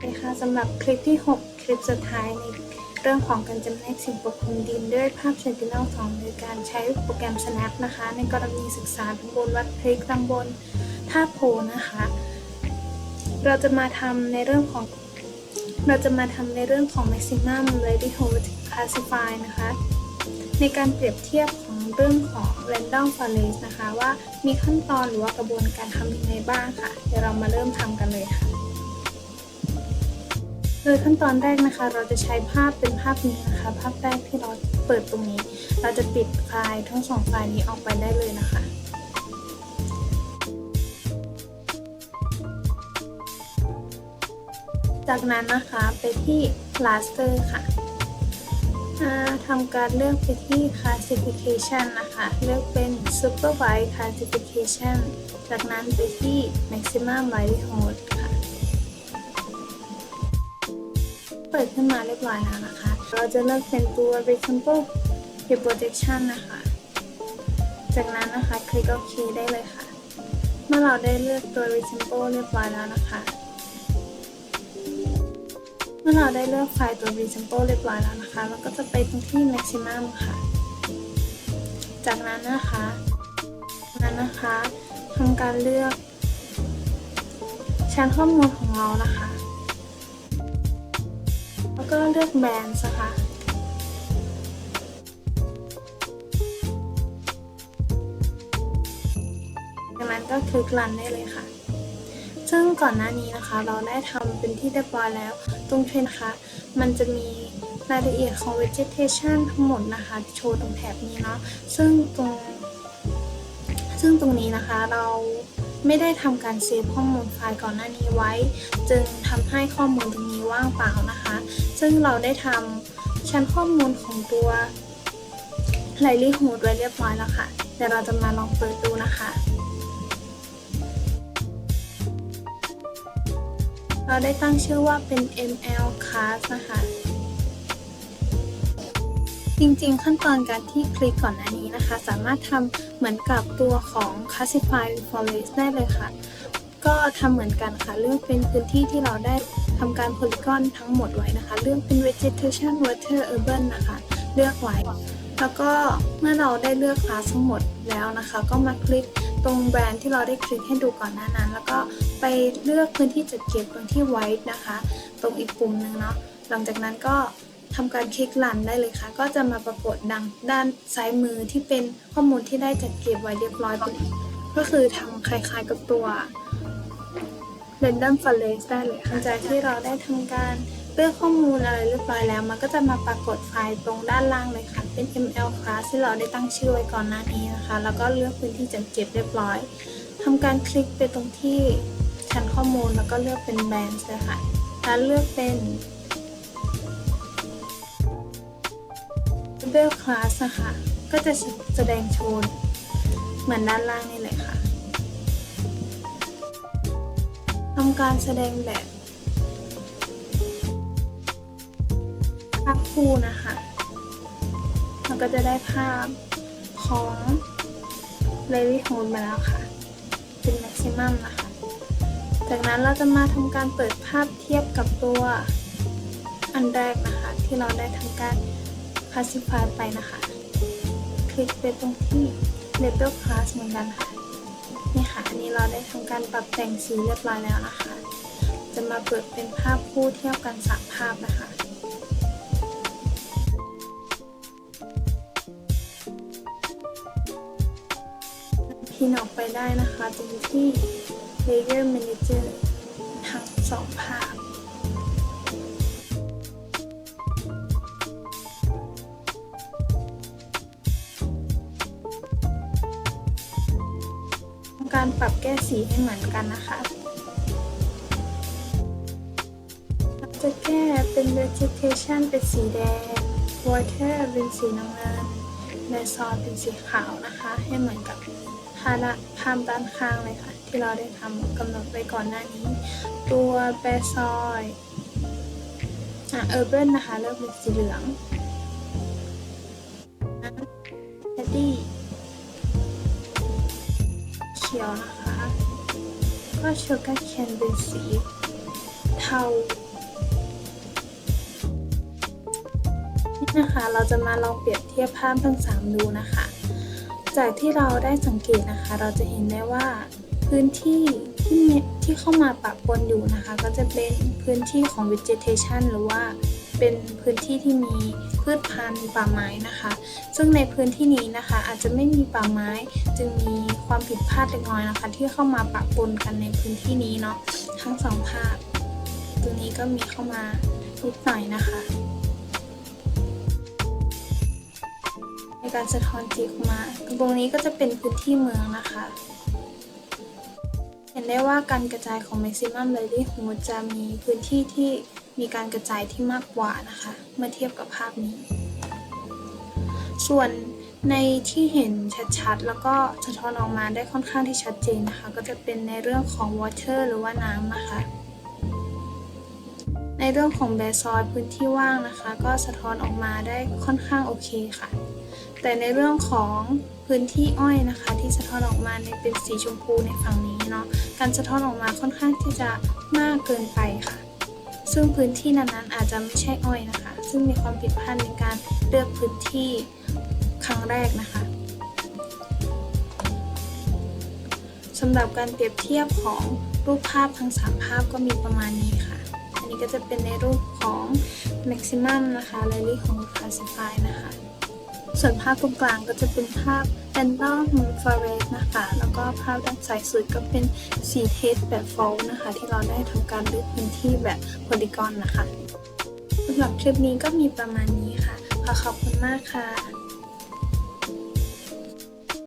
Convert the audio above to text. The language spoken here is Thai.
เคค่ะสำหรับคลิปที่ 6 คลิปสุดท้ายในเรื่องของการจำแนกสิ่งปกคลุมดินด้วยภาพ Sentinel 2โดยการใช้โปรแกรม Snap นะคะ ในกรณีศึกษาตำบลวัดพริกตำบลท่าโพนะคะ เราจะมาทำในเรื่องของเราจะมาทำในเรื่องของ maximum likelihood classify นะคะ ในการเปรียบเทียบของเรื่องของ random forest นะคะ ว่ามีขั้นตอนหรือว่ากระบวนการทำยังไงบ้างค่ะ เดี๋ยวเรามาเริ่มทำกันเลยค่ะ โดยขั้นตอนแรกนะคะ เราจะใช้ภาพเป็นภาพนี้นะคะ ภาพแรกที่เราเปิดตรงนี้ เราจะปิดไฟล์ทั้งสองไฟล์นี้ออกไปได้เลยนะคะจากนั้นนะคะไปที่ raster ค่ะทำการเลือกไปที่ classification นะคะ เลือกเป็น supervised classification จากนั้นไปที่ maximum likelihood เปิดขึ้นมาเรียบร้อยแล้วนะคะ เราจะเลือกเป็นตัว resample reprojection นะคะ จากนั้นนะคะคลิกโอเคได้เลยค่ะ เมื่อเราได้เลือกตัว resample เรียบร้อยแล้วนะคะ เมื่อเราได้เลือกไฟล์ตัว resample เรียบร้อยแล้วนะคะ เราก็จะไปตรงที่ maximum ค่ะ จากนั้นนะคะจากนั้นนะคะทำการเลือกชั้นข้อมูลของเรานะคะ ก็เลือกแบรนด์นะคะจากนั้นก็คลิกรันได้เลยค่ะ ซึ่งก่อนหน้านี้นะคะ เราได้ทำเป็นที่เรียบร้อยแล้ว ตรงเทรนคะมันจะมีรายละเอียดของ vegetation ทั้งหมดนะคะ โชว์ตรงแถบนี้เนาะซึ่งตรง ซึ่งตรงนี้นะคะเรา ไม่ได้ทำการเซฟข้อมูลไฟล์ก่อนหน้านี้ไว้ จึงทำให้ข้อมูลตรงนี้ว่างเปล่านะคะ ซึ่งเราได้ทำชั้นข้อมูลของตัว Livelihood ไว้เรียบร้อยแล้วค่ะเดี๋ยวเราจะมาลองเปิดดูนะคะ เราได้ตั้งชื่อว่าเป็น ML class นะคะ จริงๆ ขั้นตอนการที่คลิกก่อนหน้านี้นะคะ สามารถทำเหมือนกับตัวของ classify forest ได้เลยค่ะ ก็ทำเหมือนกันค่ะ เลือกเป็นพื้นที่ที่เราได้ทำการ polygon ทั้งหมดไว้นะคะ เลือกเป็น vegetation water urban นะคะ เลือกไว้ แล้วก็เมื่อเราได้เลือกคลาสทั้งหมดแล้วนะคะ ก็มาคลิกตรงแบรนด์ที่เราได้คลิกให้ดูก่อนหน้านั้น แล้วก็ไปเลือกพื้นที่จัดเก็บตรงที่ white นะคะ ตรงอีกปุ่มหนึ่งเนาะ หลังจากนั้นก็ ทำการคลิกรันได้เลยค่ะ ก็จะมาปรากฏดังด้านซ้ายมือที่เป็นข้อมูลที่ได้จัดเก็บไว้เรียบร้อยก็คือทำคล้ายๆกับตัว Random Forest ได้เลยค่ะหลังจากที่เราได้ทำการเลือกข้อมูลอะไรเรียบร้อยแล้ว มันก็จะมาปรากฏไฟล์ตรงด้านล่างเลยค่ะ เป็น ML class ที่เราได้ตั้งชื่อไว้ก่อนหน้านี้นะคะ แล้วก็เลือกพื้นที่จัดเก็บเรียบร้อยทำการคลิกไปตรงที่ชั้นข้อมูลแล้วก็เลือกเป็น Bands เลยค่ะแล้วเลือกเป็น Label Class นะคะก็จะแสดงโชว์เหมือนด้านล่างนี่เลยค่ะทำการแสดงแบบภาพคู่นะคะเราก็จะได้ภาพของ l a d y h o l d มาแล้วค่ะ เป็น maximum นะคะ จากนั้นเราจะมาทำการเปิดภาพเทียบกับตัวอันแรกนะคะ ที่เราได้ทำการ classify ไปนะคะ คลิกไปตรงที่ label class เหมือนกันค่ะ นี่ค่ะ อันนี้เราได้ทำการปรับแต่งสีเรียบร้อยแล้วนะคะ จะมาเปิดเป็นภาพคู่เทียบกันสามภาพนะคะพินออกไปได้นะคะตรงที่ Layer Manager ทั้งสองภาพ การปรับแก้สีให้เหมือนกันนะคะจะแก้เป็น vegetation เป็นสีแดง water เป็นสีน้ำเงิน b a s o i l เป็นสีขาวนะคะ ให้เหมือนกับภาพภาพด้านข้างเลยค่ะ ที่เราได้ทำกำหนดไว้ก่อนหน้านี้ ตัว b a s o i l อะ urban นะคะเลือกเป็นสีเหลือง Teddy ดียวนะคะ ก็ชูการ์เคนเป็นสีเทา นี่นะคะเราจะมาลองเปรียบเทียบภาพทั้ง 3 ดูนะคะ จากที่เราได้สังเกตนะคะ เราจะเห็นได้ว่าพื้นที่ที่ที่เข้ามาปะปนอยู่นะคะ ก็จะเป็นพื้นที่ของ vegetation หรือว่า เป็นพื้นที่ที่มีพืชพันธุ์ป่าไม้นะคะ ซึ่งในพื้นที่นี้นะคะ อาจจะไม่มีป่าไม้ จึงมีความผิดพลาดเล็กน้อยนะคะ ที่เข้ามาปะปนกันในพื้นที่นี้เนาะทั้งสองภาพตรงนี้ก็มีเข้ามานิดหน่อยนะคะ ในการสะท้อนสีกมา ตรงนี้ก็จะเป็นพื้นที่เมืองนะคะเห็นได้ว่าการกระจายของ maximum livelihood จะมีพื้นที่ที่ มีการกระจายที่มากกว่านะคะ เมื่อเทียบกับภาพนี้ ส่วนในที่เห็นชัดๆ แล้วก็สะท้อนออกมาได้ค่อนข้างที่ชัดเจนนะคะ ก็จะเป็นในเรื่องของ water หรือว่าน้ำนะคะ ในเรื่องของแบซอยพื้นที่ว่างนะคะ ก็สะท้อนออกมาได้ค่อนข้างโอเคค่ะ แต่ในเรื่องของพื้นที่อ้อยนะคะ ที่สะท้อนออกมาในเป็นสีชมพูในฝั่งนี้เนาะ การสะท้อนออกมาค่อนข้างที่จะมากเกินไปค่ะ ซึ่งพื้นที่นั้นๆอาจจะไม่ใช่อ้อยนะคะ ซึ่งมีความผิดพลาดในการเลือกพื้นที่ครั้งแรกนะคะสำหรับการเปรียบเทียบของรูปภาพทั้ง3ภาพก็มีประมาณนี้ค่ะ อันนี้ก็จะเป็นในรูปของ maximum นะคะ r a l l y ของ classify นะคะ ส่วนภาพตรงกลางก็จะเป็นภาพ random forest นะคะ แล้วก็ภาพด้านซ้ายสุดก็เป็นสีเทสแบบ fold นะคะ ที่เราได้ทำการเลือกพื้นที่แบบ polygon นะคะสำหรับคลิปนี้ก็มีประมาณนี้ค่ะ ขอขอบคุณมากค่ะ